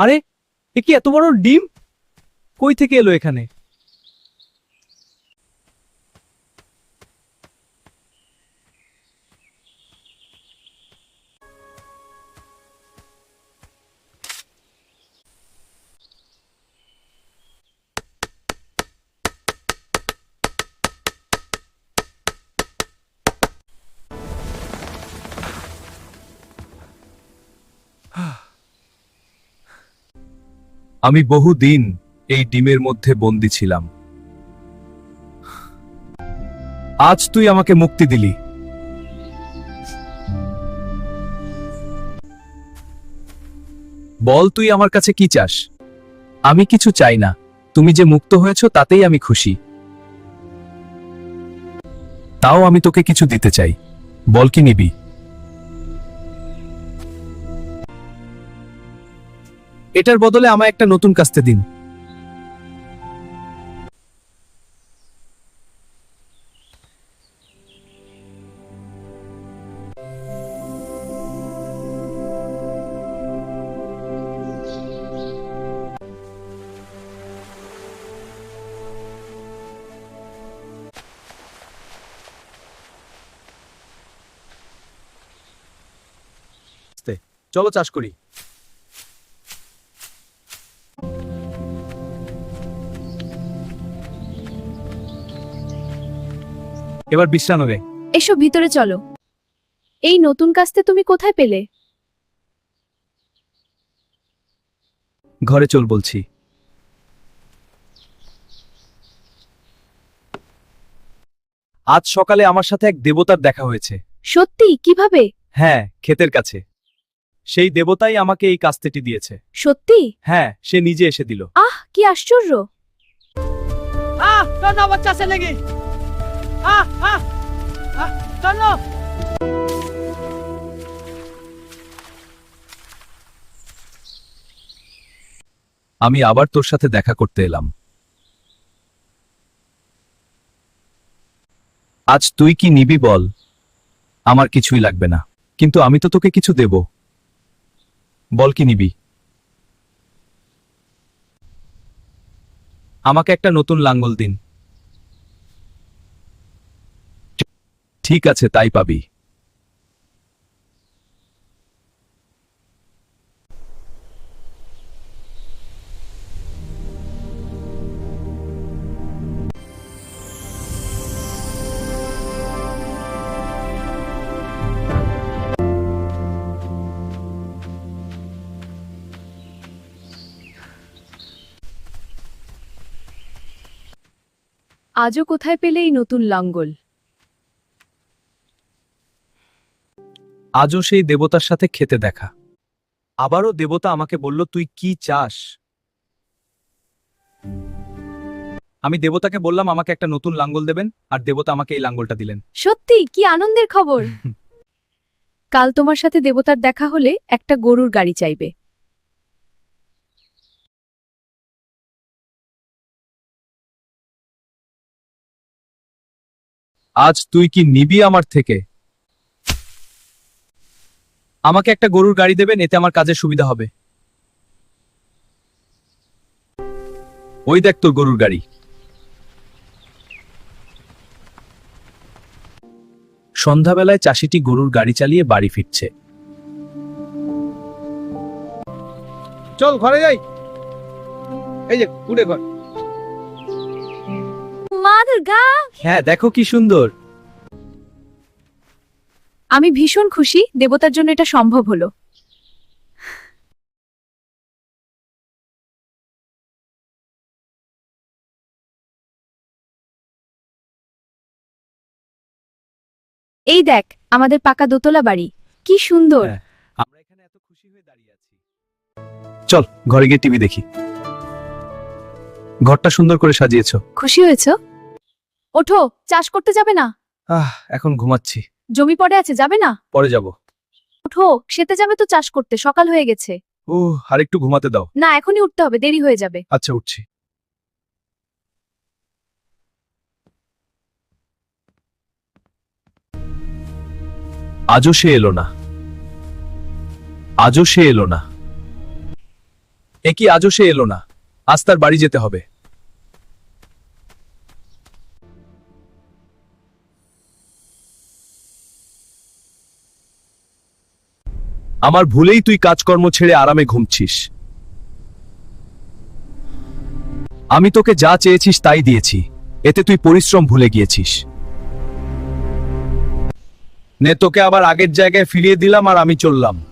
আরে এ কি এত বড় ডিম? কই থেকে এলো এখানে? আমি বহুদিন এই ডিমের মধ্যে বন্দি ছিলাম। আজ তুই আমাকে মুক্তি দিলি। বল তুই আমার কাছে কি চাস? আমি কিছু চাই না। তুমি যে মুক্ত হয়েছ তাতেই আমি খুশি। তাও আমি তোকে কিছু দিতে চাই। বল কি নিবি? এটার বদলে আমায় একটা নতুন কাস্তে দিন। চলো চাষ করি। এবার বিশ্রাম হবে এসো ভিতরে চলো। এই নতুন কাস্তে তুমি কোথায় পেলে? ঘরে চল বলছি। আজ সকালে আমার সাথে এক দেবতার দেখা হয়েছে। সত্যি? কীভাবে? হ্যাঁ ক্ষেতের কাছে। সেই দেবতাই আমাকে এই কাস্তেটি দিয়েছে। সত্যি? হ্যাঁ সে নিজে এসে দিল। আহ কি আশ্চর্য! আহ বাচ্চা से আমি আবার তোর সাথে দেখা করতে এলাম। আজ তুই কি নিবি বল? আমার কিছুই লাগবে না। কিন্তু আমি তো তোকে কিছু দেব। বল কি নিবি? আমাকে একটা নতুন লাঙ্গল দিন। ঠিক আছে তাই পাবি। আজও কোথায় পেলে এই নতুন লাঙ্গল? আজও সেই দেবতার সাথে খেতে দেখা। আবারও দেবতা আমাকে বলল তুই কি চাস? আমি দেবতাকে বললাম আমাকে একটা নতুন লাঙ্গল দেবেন। আর দেবতা আমাকে এই লাঙ্গলটা দিলেন। সত্যি? কি আনন্দের খবর? কাল তোমার সাথে দেবতার দেখা হলে একটা গরুর গাড়ি চাইবে। আজ তুই কি নিবি আমার থেকে? আমাকে একটা গরুর গাড়ি দেবেন এতে আমার কাজের সুবিধা হবে। ওই দেখ তোর গরুর গাড়ি। সন্ধ্যাবেলায় চাষিটি গরুর গাড়ি চালিয়ে বাড়ি ফিরছে। চল ঘরে যাই। এই যে কুড়ে ঘর। মা দুর্গা। হ্যাঁ দেখো কি সুন্দর। আমি ভীষণ খুশি দেবতার জন্য এটা সম্ভব হলো। এই দেখ আমাদের পাকা দোতলা বাড়ি। কি সুন্দর। হ্যাঁ। আমরা এখানে এত খুশি হয়ে দাঁড়িয়ে আছি। চল ঘরে গিয়ে টিভি দেখি। ঘরটা সুন্দর করে সাজিয়েছো। খুশি হয়েছো? ওঠো চাষ করতে যাবে না? আহ এখন ঘুমাচ্ছি। জমি পড়ে আছে যাবে না? পরে যাব। উঠো খেতে যাবে তো চাষ করতে সকাল হয়ে গেছে। ও আর একটু ঘুমাতে দাও। না এখনই উঠতে হবে দেরি হয়ে যাবে। আচ্ছা উঠছি। আজও সে এলো না। আজও সে এলো না। এ কি আজও সে এলো না। আজ তার বাড়ি যেতে হবে। আমার ভুলেই তুই কাজকর্ম ছেড়ে আরামে ঘুমছিস। আমি তোকে যা চেয়েছিস তাই দিয়েছি। এতে তুই পরিশ্রম ভুলে গিয়েছিস। নে, তোকে আবার আগের জায়গায় ফিরিয়ে দিলাম আর আমি চললাম।